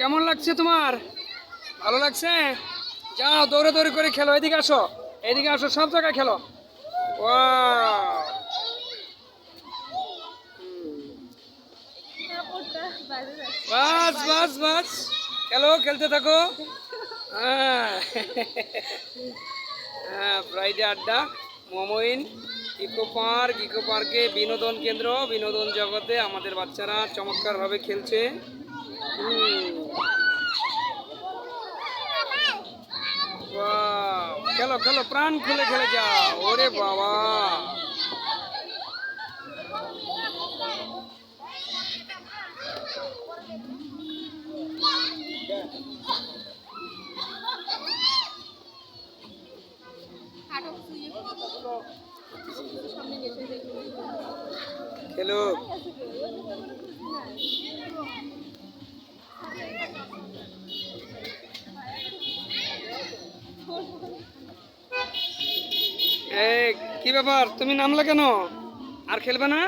কেমন লাগছে তোমার? ভালো লাগছে? যাও, দৌড়ে দৌড়ে করে খেলো, এদিকে আসো এদিকে আসো, সব জায়গায় খেলো। Wow! বাস বাস বাস। খেলো, খেলতে থাকো। হ্যাঁ। হ্যাঁ ফ্রাইডে আড্ডা, মোমোইন, ইকো পার্ক, ইকো পার্কে বিনোদন কেন্দ্র, বিনোদন জগতে আমাদের বাচ্চারা চমৎকারভাবে খেলছে। হুম। খেলো খেলো প্রাণ খুলে খেলে যাও ওরে বাবা খেলো কি ব্যাপার? তুমি নামলে কেন? আর খেলবে না?